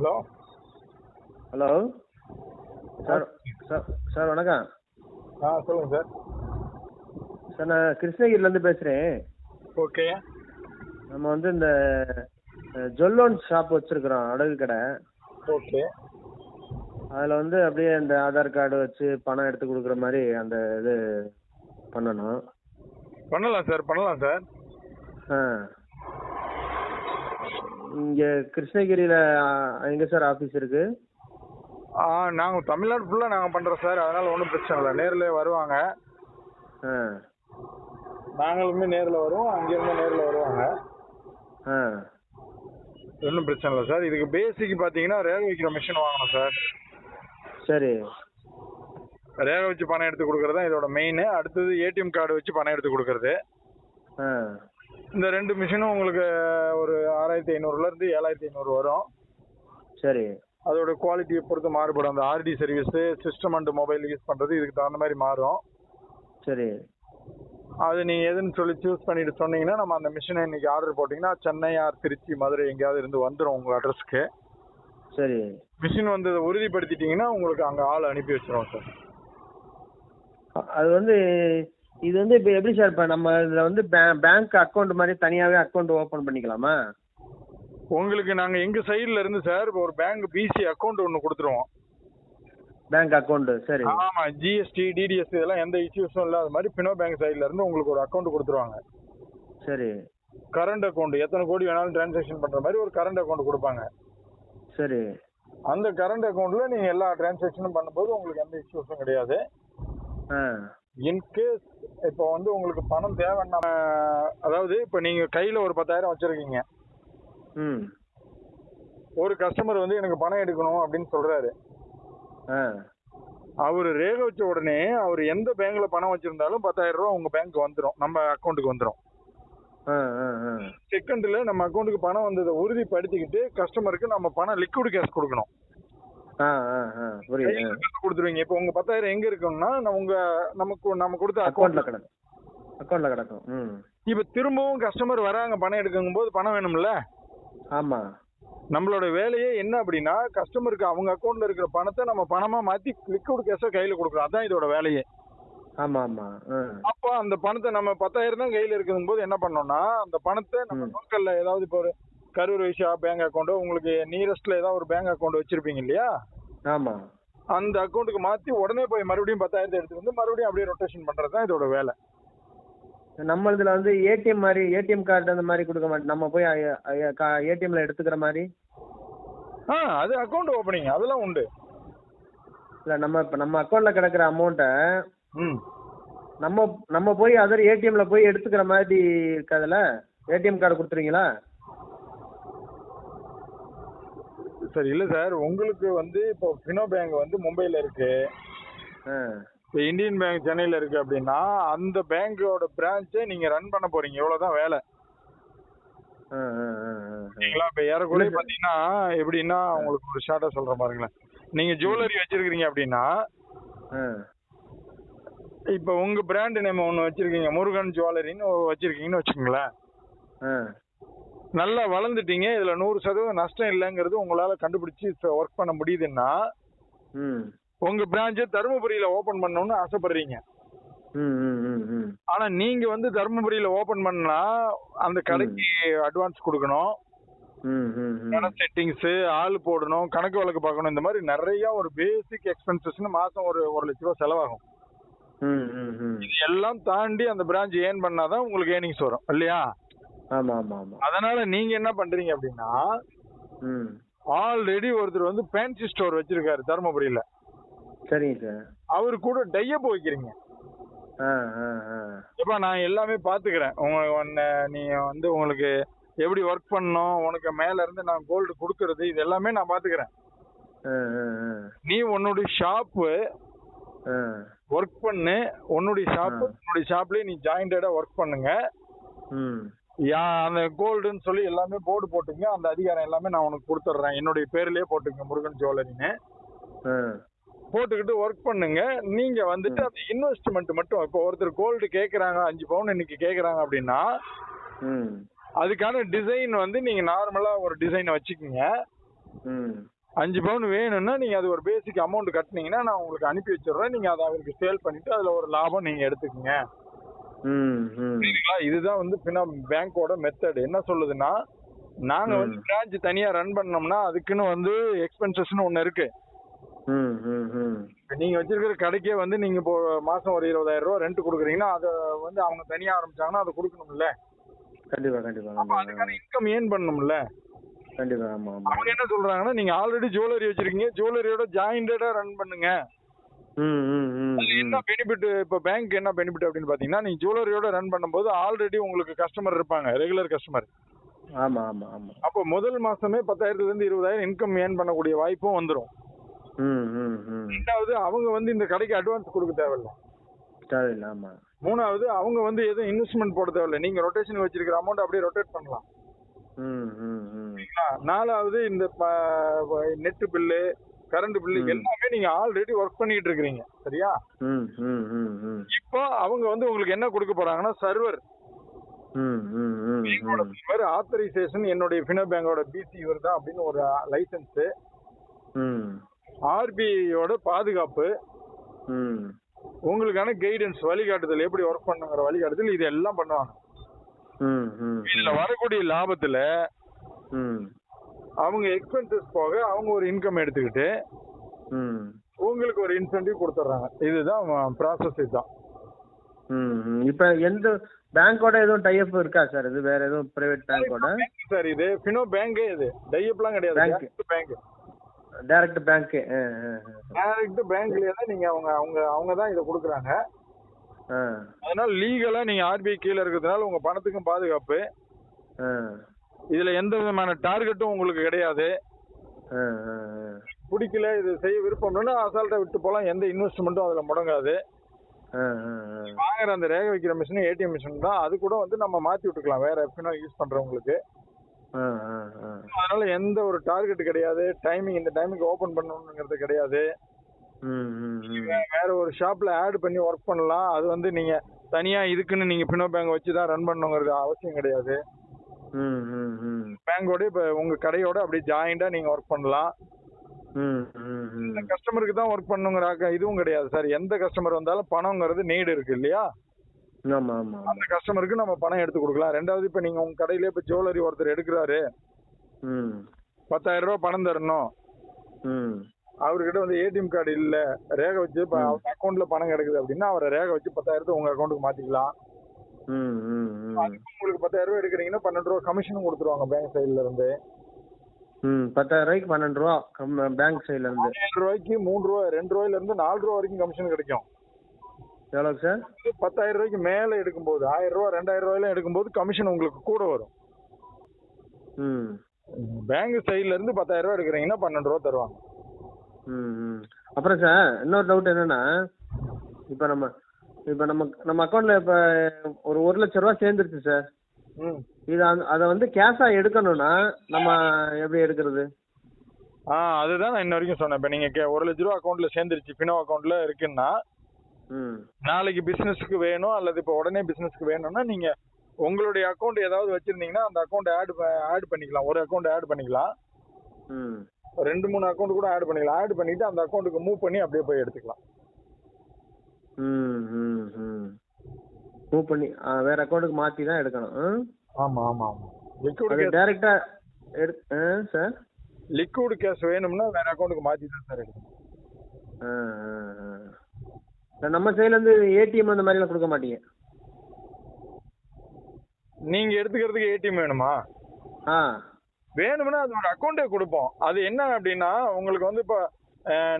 Hello. Hello. Sir sir sir வணக்கம். ஆ சொல்லுங்கள் சார். சார் நான் கிருஷ்ணகிரிலேருந்து பேசுகிறேன் ஓகே. நம்ம வந்து இந்த ஜொல்லோன் ஷாப் வச்சுருக்குறோம் அடகு கடை. ஓகே. அதில் வந்து அப்படியே இந்த ஆதார் கார்டு வச்சு பணம் எடுத்து கொடுக்குற மாதிரி அந்த இது பண்ணணும். பண்ணலாம் சார் பண்ணலாம் சார். ஆ. இங்கே கிருஷ்ணகிரியில் எங்கே சார் ஆஃபீஸ் இருக்குது ஆ நாங்கள் தமிழ்நாடு ஃபுல்லாக நாங்கள் பண்ணுறோம் சார் அதனால் ஒன்றும் பிரச்சனை இல்லை. நேரில் வருவாங்க. ஆ. நாங்களுமே நேரில் வருவோம். அங்கேருந்து நேரில் வருவாங்க. ஆ. ஒன்றும் பிரச்சனை இல்லை சார் இதுக்கு பேசிக் பார்த்தீங்கன்னா ரேக வைக்கிற மிஷின் வாங்கணும் சார் சரி. ரேக வச்சு பணம் எடுத்து கொடுக்குறது தான் இதோட மெயின் அடுத்தது ஏடிஎம் கார்டு வச்சு பணம் எடுத்து கொடுக்குறது. ஆ. இந்த ரெண்டு மிஷினும் உங்களுக்கு ஒரு ஆறாயிரத்தி ஐநூறுலேருந்து ஏழாயிரத்தி ஐநூறு வரும். சரி. அதோட குவாலிட்டியை பொறுத்து மாறுபடும். அந்த RT service system and mobile use பண்ணுறது இதுக்கு தகுந்த மாதிரி மாறும். சரி. அது நீங்கள் எதுன்னு சொல்லி சூஸ் பண்ணிட்டு சொன்னீங்கன்னா நம்ம அந்த மிஷினை இன்னைக்கு ஆர்டர் போட்டிங்கன்னா சென்னை ஆர் திருச்சி மதுரை எங்கேயாவது இருந்து வந்துடும் உங்கள் அட்ரஸ்க்கு சரி. மிஷின் வந்ததை உறுதிப்படுத்திட்டீங்கன்னா உங்களுக்கு அங்கே ஆள் அனுப்பி வச்சிருவோம் சார் அது வந்து இது வந்து இப்போ எப்படி சார் இப்போ நம்ம இதில் வந்து பேங்க் அக்கௌண்ட் மாதிரி தனியாகவே அக்கௌண்ட் ஓப்பன் பண்ணிக்கலாமா? உங்களுக்கு நாங்கள் எங்கள் சைடில் இருந்து சார் இப்போ ஒரு பேங்க் பிசி அக்கௌண்ட் ஒன்று கொடுத்துருவோம். பேங்க் அக்கௌண்ட் சரி. ஆமாம் ஜிஎஸ்டி டிடிஎஸ் இதெல்லாம் எந்த இஷ்யூஸும் இல்லாத மாதிரி பினோ பேங்க் சைடில் இருந்து உங்களுக்கு ஒரு அக்கௌண்ட் கொடுத்துருவாங்க. சரி. கரண்ட் அக்கௌண்ட் எத்தனை கோடி வேணாலும் டிரான்சாக்ஷன் பண்ணுற மாதிரி ஒரு கரண்ட் அக்கௌண்ட் கொடுப்பாங்க. சரி. அந்த கரண்ட் அக்கௌண்ட்ல நீங்க எல்லா டிரான்சாக்ஷனும் பண்ணும்போது உங்களுக்கு எந்த இஷ்யூஸும் கிடையாது. ஆ. இன்கேஸ் இப்போ வந்து உங்களுக்கு பணம் தேவைன்னா அதாவது இப்போ நீங்க கையில ஒரு பத்தாயிரம் வச்சிருக்கீங்க. ம். ஒரு கஸ்டமர் வந்து எனக்கு பணம் எடுக்கணும் அப்படின்னு சொல்றாரு. ஆ. அவர் ரேக வச்ச உடனே அவர் எந்த பேங்க்ல பணம் வச்சிருந்தாலும் பத்தாயிரம் ரூபா உங்க பேங்க் வந்துடும் நம்ம அக்கௌண்ட்டுக்கு வந்துடும் செகண்ட்ல நம்ம அக்கௌண்ட்டுக்கு பணம் வந்ததை உறுதிப்படுத்திக்கிட்டு கஸ்டமருக்கு நம்ம பணம் லிக்விட் கேஷ் கொடுக்கணும். கொடுத்துருவீங்க? இப்போ உங்க பத்தாயிரம் எங்க இருக்குன்னா நான் உங்க நமக்கு நம்ம கொடுத்த அக்கௌண்ட்ல கிடக்கும். அக்கௌண்ட்டில் கிடக்கும். இப்ப திரும்பவும் கஸ்டமர் வராங்க பணம் எடுக்கும் போது பணம் வேணும்ல? ஆமாம் நம்மளோட வேலையே என்ன அப்படின்னா கஸ்டமருக்கு அவங்க அக்கௌண்ட்ல இருக்கிற பணத்தை நம்ம பணமா மாத்தி லிக்விட் கேஷா கையில கொடுக்குறோம் அதான் இதோட வேலையே. ஆமாம் ஆமாம் ஆ. அப்போ அந்த பணத்தை நம்ம பத்தாயிரம் தான் கையில இருக்கும் போது என்ன பண்ணோம்னா அந்த பணத்தை நம்ம. லோக்கல்ல ஏதாவது இப்போ கரூர் வைஷா பேங்க் அக்கௌண்ட்டோ உங்களுக்கு நியரஸ்ட்ல ஏதாவது ஒரு பேங்க் அக்கௌண்ட் வச்சிருப்பீங்க இல்லையா? ஆமாம் அந்த அக்கௌண்ட்டுக்கு மாத்தி உடனே போய் மறுபடியும் பத்தாயிரத்தை எடுத்து வந்து மறுபடியும் அப்படியே ரொட்டேஷன் பண்றது தான் இதோட வேலை. நம்ம இதில் வந்து ஏடிஎம் மாதிரி ஏடிஎம் கார்டு அந்த மாதிரி கொடுக்க மாட்டோம் நம்ம போய் ஏடிஎம்ல எடுத்துக்கிற மாதிரி? ஆ அது அக்கௌண்ட் ஓப்பனிங் அதெல்லாம் உண்டு. இல்லை நம்ம இப்போ நம்ம அக்கௌண்ட்டில் கிடக்கிற அமௌண்ட்டை ம். நம்ம நம்ம போய் அதர் ஏடிஎம்ல போய் எடுத்துக்கிற மாதிரி இருக்காதுல்ல ஏடிஎம் கார்டு கொடுத்துருவீங்களா? சரி இல்ல சார். உங்களுக்கு வந்து இப்போ பினோ பேங்க் வந்து மும்பைல இருக்கு. இப்போ இந்தியன் பேங்க் சென்னையில இருக்கு அப்படின்னா அந்த பேங்கோட பிரான்ச்சை நீங்க ரன் பண்ண போறீங்க. வேலை. ஆ ஆ ஆ சரிங்களா? இப்போ ஏறக்குறைய. பாத்தீங்கன்னா எப்படின்னா உங்களுக்கு ஒரு ஷார்ட்டா சொல்ற பாருங்களேன். நீங்க ஜுவல்லரி வச்சிருக்கீங்க அப்படின்னா இப்போ உங்க பிராண்ட் நேம் ஒன்று வச்சிருக்கீங்க. முருகன் ஜுவல்லரின்னு வச்சிருக்கீங்கன்னு வச்சுக்கோங்களேன். நல்லா வளர்ந்துட்டீங்க. இதுல நூறு சதவீதம் நஷ்டம் இல்லைங்கிறது உங்களால கண்டுபிடிச்சு ஒர்க் பண்ண முடியுதுன்னா உங்க பிரான்ச்சை தருமபுரியில ஓபன் பண்ணணும்னு ஆசைப்படுறீங்க. ஆனா நீங்க வந்து தருமபுரியில ஓபன் பண்ணா அந்த கடைக்கு அட்வான்ஸ் கொடுக்கணும். செட்டிங்ஸ் ஆள் போடணும் கணக்கு வழக்கு பார்க்கணும் இந்த மாதிரி நிறைய ஒரு பேசிக் எக்ஸ்பென்சஸ்னு மாசம் ஒரு ஒரு லட்ச ரூபா செலவாகும். இது எல்லாம் தாண்டி அந்த பிரான்ச் ஏர்ன் பண்ணாதான் உங்களுக்கு ஏர்னிங்ஸ் வரும் இல்லையா? ஆமாம் ஆமாம் ஆமாம் அதனால நீங்க என்ன பண்றீங்க அப்படின்னா ஆல்ரெடி ஒருத்தர் வந்து ஃபேன்சி ஸ்டோர் வச்சிருக்காரு தருமபுரியில. சரிங்க சார். அவரு கூட டையப் வைக்கிறீங்க. இப்ப நான் எல்லாமே பாத்துக்கிறேன். உங்க உன்னை நீ வந்து உங்களுக்கு எப்படி ஒர்க் பண்ணணும் உனக்கு மேல இருந்து நான் கோல்டு கொடுக்கறது இது எல்லாமே நான் பாத்துக்கிறேன். நீ உன்னுடைய ஷாப்பு ஒர்க் பண்ணு. உன்னுடைய ஷாப் ஆ. உன்னுடைய ஷாப்லயே நீ ஜாயிண்டடா ஒர்க் பண்ணுங்க. அந்த கோல்டுன்னு சொல்லி எல்லாமே போர்டு போட்டுங்க. அந்த அதிகாரம் எல்லாமே நான் உனக்கு கொடுத்துட்றேன். என்னுடைய பேர்லயே போட்டுங்க முருகன் ஜுவல்லரின்னு. போட்டுக்கிட்டு ஒர்க் பண்ணுங்க. நீங்க வந்துட்டு அந்த இன்வெஸ்ட்மெண்ட் மட்டும் இப்போ ஒருத்தர் கோல்டு கேக்குறாங்க அஞ்சு பவுன் இன்னைக்கு கேக்குறாங்க அப்படின்னா அதுக்கான டிசைன் வந்து நீங்க நார்மலா ஒரு டிசைன் வச்சுக்கோங்க. அஞ்சு பவுன் வேணும்னா நீங்க அது ஒரு பேசிக் அமௌண்ட் கட்டினீங்கன்னா நான் உங்களுக்கு அனுப்பி வச்சிடுறேன். நீங்க அதை அவருக்கு சேல் பண்ணிட்டு அதுல ஒரு லாபம் நீங்க எடுத்துக்கங்க. இதுதான் வந்து பினா பேங்கோட மெத்தட் என்ன சொல்லுதுன்னா நாங்க வந்து. பிரான்ச் தனியா ரன் பண்ணோம்னா அதுக்குன்னு வந்து எக்ஸ்பென்சஸ்னு ஒண்ணு இருக்கு. நீங்க வச்சிருக்கிற கடைக்கே வந்து நீங்க இப்போ மாசம் ஒரு இருபதாயிரம் ரூபாய் ரெண்ட் கொடுக்குறீங்கன்னா அதை வந்து அவங்க தனியா ஆரம்பிச்சாங்கன்னா அதை கொடுக்கணும்ல? கண்டிப்பா கண்டிப்பா அதுக்கான இன்கம் ஏர்ன் பண்ணணும்ல? கண்டிப்பா ஆமா அவங்க என்ன சொல்றாங்கன்னா நீங்க ஆல்ரெடி ஜுவல்லரி வச்சிருக்கீங்க ஜுவல்லரியோட ஜாயிண்டடா ரன் பண்ணுங்க. என்ன பெனிஃபிட் இப்போ பேங்க் என்ன பெனிஃபிட் அப்படின்னு பாத்தீங்கன்னா நீங்க ஜுவல்லரியோட ரன் பண்ணும்போது ஆல்ரெடி உங்களுக்கு கஸ்டமர் இருப்பாங்க ரெகுலர் கஸ்டமர் ஆமா ஆமா ஆமா. அப்போ முதல் மாசமே பத்தாயிரத்துல இருந்து இருபதாயிரம் இன்கம் ஏர்ன் பண்ணக்கூடிய வாய்ப்பும் வந்துரும். ம் ம் ம். ரெண்டாவது அவங்க வந்து இந்த கடைக்கு அட்வான்ஸ் கொடுக்க தேவையில்ல. தேவையில்ல ஆமா. மூணாவது அவங்க வந்து எதுவும் இன்வெஸ்ட்மெண்ட் போட தேவையில்ல. நீங்க ரொட்டேஷன் வச்சிருக்கிற அமௌண்ட் அப்படியே ரொட்டேட் பண்ணலாம்? நாலாவது இந்த நெட் பில்லு கரண்ட் பில்லு ம். எல்லாமே நீங்க ஆல்ரெடி ஒர்க் பண்ணிட்டு இருக்கிறீங்க. சரியா? இப்போ அவங்க வந்து உங்களுக்கு என்ன கொடுக்க போறாங்கன்னா சர்வர் சர்வர் ஆத்தரைசேஷன் என்னுடைய ஃபினோ பேங்கோட பிசி இவர் தான் அப்படின்னு ஒரு லைசன்ஸ் ஆர்பிஐயோட பாதுகாப்பு. உங்களுக்கான கைடன்ஸ் வழிகாட்டுதல் எப்படி ஒர்க் பண்ணுங்கிற வழிகாட்டுதல் இது எல்லாம் பண்ணுவாங்க. இதுல வரக்கூடிய லாபத்துல அவங்க எக்ஸ்பென்சஸ் போக அவங்க ஒரு இன்கம் எடுத்துக்கிட்டு உங்களுக்கு ஒரு இன்சென்டிவ் கொடுத்துட்றாங்க. இதுதான் ப்ராசஸ் இதுதான். இப்போ எந்த பேங்க்கோட எதுவும் டைப் இருக்கா சார் இது வேற எதுவும் பிரைவேட் பேங்க்கோட சார் இது. ஃபினோ பேங்கே இது. டைப்லாம் கிடையாது. டேரக்ட் பேங்க் டைரக்ட் பேங்க்கு ஆ டேரக்ட் பேங்க்லயே தான் நீங்க அவங்க அவங்க அவங்க தான் இதை கொடுக்குறாங்க. அதனால லீகலா நீங்க ஆர்பிஐ கீழே இருக்கிறதுனால உங்க பணத்துக்கும் பாதுகாப்பு. இதுல எந்த விதமான டார்கெட்டும் உங்களுக்கு கிடையாது. பிடிக்கல இது செய்ய விருப்பம்னா அசால்ட்டா விட்டு போலாம் எந்த இன்வெஸ்ட்மெண்ட்டும் அதுல முடங்காது. வாங்குற அந்த ரேகை வைக்கிற மிஷின் ஏடிஎம் மிஷின் தான். அது கூட வந்து நம்ம மாத்தி விட்டுக்கலாம். வேற எஃபினோ யூஸ் பண்றவங்களுக்கு. அதனால எந்த ஒரு டார்கெட் கிடையாது. டைமிங் இந்த டைமுக்கு ஓபன் பண்ணணுங்கிறது கிடையாது. வேற ஒரு ஷாப்ல ஆட் பண்ணி ஒர்க் பண்ணலாம். அது வந்து நீங்க தனியா இதுக்குன்னு நீங்க பினோ பேங்க் வச்சு தான் ரன் பண்ணணுங்கிறது அவசியம் கிடையாது. பேங்கோட இப்ப உங்க கடையோட அப்படியே ஜாயிண்டா நீங்க ஒர்க் பண்ணலாம். கஸ்டமருக்கு தான் ஒர்க் பண்ணுங்கிற இதுவும் கிடையாது சார். எந்த கஸ்டமர் வந்தாலும் பணங்கிறது நீடு இருக்கு இல்லையா? அந்த கஸ்டமருக்கு நம்ம பணம் எடுத்து கொடுக்கலாம். ரெண்டாவது இப்ப நீங்க உங்க கடையில இப்ப ஜுவல்லரி ஒருத்தர் எடுக்கிறாரு. பத்தாயிரம் ரூபாய் பணம் தரணும். அவர்கிட்ட வந்து ஏடிஎம் கார்டு இல்ல. ரேகை வச்சு அக்கௌண்ட்ல பணம் கிடக்குது அப்படின்னா அவரை ரேகை வச்சு பத்தாயிரத்தை உங்க அக்கௌண்ட்டுக்கு மாத்திக்கலாம். உங்களுக்கு பத்தாயிரம் ரூபாய் எடுக்கிறீங்கன்னா பன்னெண்டு ரூபா கமிஷனும் கொடுத்துருவாங்க பேங்க் சைடுல இருந்து. ம் பத்தாயிரம் ரூபாய்க்கு பன்னெண்டு ரூபா பேங்க் சைடுல இருந்து. ரூபாய்க்கு மூணு ரூபா ரெண்டு ரூபாயில இருந்து நாலு ரூபா வரைக்கும் கமிஷன் கிடைக்கும். எவ்வளோக்கு சார் பத்தாயிரம் ரூபாய்க்கு மேல எடுக்கும்போது ஆயிரம் ரூபாய் ரெண்டாயிரம் ரூபாயில எடுக்கும்போது கமிஷன் உங்களுக்கு கூட வரும். ம். பேங்க் சைடுல இருந்து பத்தாயிரம் எடுக்கிறீங்கன்னா பன்னெண்டு ரூபா தருவாங்க. ம் ம். அப்புறம் சார் இன்னொரு டவுட் என்னன்னா இப்போ நம்ம இப்போ நம்ம நம்ம அக்கௌண்ட்ல இப்போ ஒரு ஒரு லட்ச ரூபா சேர்ந்துருச்சு சார் ம். இது அதை வந்து கேஷாக எடுக்கணும்னா நம்ம எப்படி எடுக்கிறது? ஆ அதுதான் நான் இன்ன வரைக்கும் சொன்னேன். இப்போ நீங்க கே- ஒரு லட்ச ரூபா அக்கௌண்ட்ல சேர்ந்துருச்சு பினோ அக்கௌண்ட்ல இருக்குன்னா ம். நாளைக்கு பிசினஸ்க்கு வேணும் அல்லது இப்போ உடனே பிசினஸ்க்கு வேணும்னா நீங்க உங்களுடைய அக்கௌண்ட் ஏதாவது வச்சிருந்தீங்கன்னா அந்த அக்கௌண்ட் ஆட் ஆட் பண்ணிக்கலாம். ஒரு அக்கௌண்ட் ஆட் பண்ணிக்கலாம். ம். ரெண்டு மூணு அக்கௌண்ட் கூட ஆட் பண்ணிக்கலாம். ஆட் பண்ணிட்டு அந்த அக்கௌண்ட்டுக்கு மூவ் பண்ணி அப்படியே போய் எடுத்துக்கலாம். ம் ம் ம். மூவ் பண்ணி வேற அக்கௌண்ட்டுக்கு மாற்றி தான் எடுக்கணும்? ஆமா ஆமா ஆமா. லிக்விட் டைரக்டா எடு சார் லிக்விட் கேஷ் வேணும்னா வேற அக்கௌண்ட்டுக்கு மாத்தி தான் சார் எடுக்கணும். நம்ம சைட்லேருந்து ஏடிஎம் அந்த மாதிரிலாம் கொடுக்க மாட்டீங்க. நீங்க எடுத்துக்கிறதுக்கு ஏடிஎம் வேணுமா? ஆ. வேணும்னா அது ஒரு அக்கௌண்ட்டே கொடுப்போம். அது என்ன அப்படின்னா உங்களுக்கு வந்து இப்போ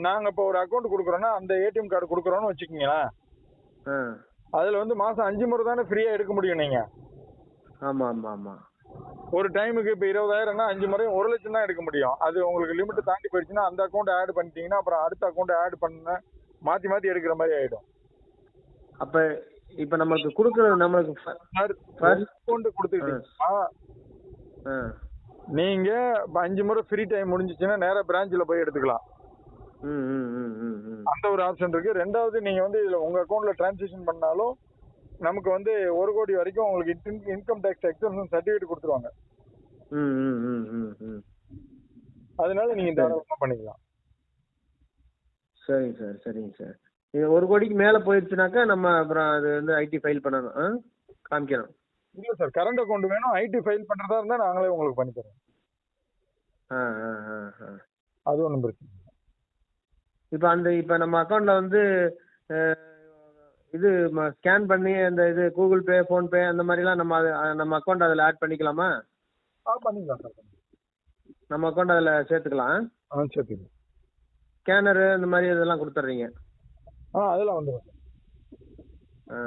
நாங்க இப்போ ஒரு அக்கௌண்ட் கொடுக்குறோன்னா அந்த ஏடிஎம் கார்டு கொடுக்குறோன்னு வச்சுக்கோங்களேன். அதுல வந்து மாசம் அஞ்சு முறை தானே ஃப்ரீயா எடுக்க முடியும் நீங்க? ஆமாம் ஆமாம் ஆமாம் ஒரு டைமுக்கு இப்போ இருபதாயிரம்னா அஞ்சு முறையும் ஒரு லட்சம் தான் எடுக்க முடியும். அது உங்களுக்கு லிமிட் தாண்டி போயிடுச்சுன்னா அந்த அக்கௌண்ட் ஆட் பண்ணிட்டீங்கன்னா அப்புறம் அடுத்த அக்கௌண்ட் ஆட் பண்ண மாத்தி மாத்தி எடுக்கிற மாதிரி ஆயிடும். அப்போ இப்போ நம்மளுக்கு கொடுக்குறது நம்மளுக்கு அக்கௌண்ட் கொடுத்துக்கிட்டீங்கன்னா ஆ நீங்க இப்போ அஞ்சு முறை ஃப்ரீ டைம் முடிஞ்சிச்சுன்னா நேரா பிரான்ச்சில் போய் எடுத்துக்கலாம். அந்த ஒரு ஆப்ஷன் இருக்கு. ரெண்டாவது நீங்க வந்து இதுல உங்க அக்கௌண்ட்ல டிரான்சாக்ஷன் பண்ணாலும் நமக்கு வந்து ஒரு கோடி வரைக்கும் உங்களுக்கு இன்கம் டேக்ஸ் எக்ஸம்ஷன் சர்டிஃபிகேட் கொடுத்துருவாங்க. அதனால நீங்க தாராளமா பண்ணிக்கலாம். சரிங்க சார் சரிங்க சார். இது ஒரு கோடிக்கு மேலே போயிடுச்சுனாக்கா நம்ம அப்புறம் அது வந்து ஐடி ஃபைல் பண்ணணும். ஆ? காமிக்கணும் இல்ல சார் கரண்ட் அக்கௌண்ட் வேணும் ஐடி ஃபைல் பண்றதா இருந்தா நாங்களே உங்களுக்கு பண்ணி தரோம் ஆ ஆ ஆ ஆ. அது ஒன்றும் பிரச்சனை. இப்போ அந்த இப்போ நம்ம அக்கௌண்ட்டில் வந்து இது ஸ்கேன் பண்ணி அந்த இது கூகுள் பே ஃபோன்பே அந்த மாதிரிலாம் நம்ம அது நம்ம அக்கௌண்ட் அதில் ஆட் பண்ணிக்கலாமா? ஆ பண்ணிக்கலாம் சார் நம்ம அக்கௌண்ட் அதில் சேர்த்துக்கலாம். ஆ சரி ஸ்கேனரு இந்த மாதிரி இதெல்லாம் கொடுத்துட்றீங்க. ஆ அதெல்லாம் வந்துடும் ஆ.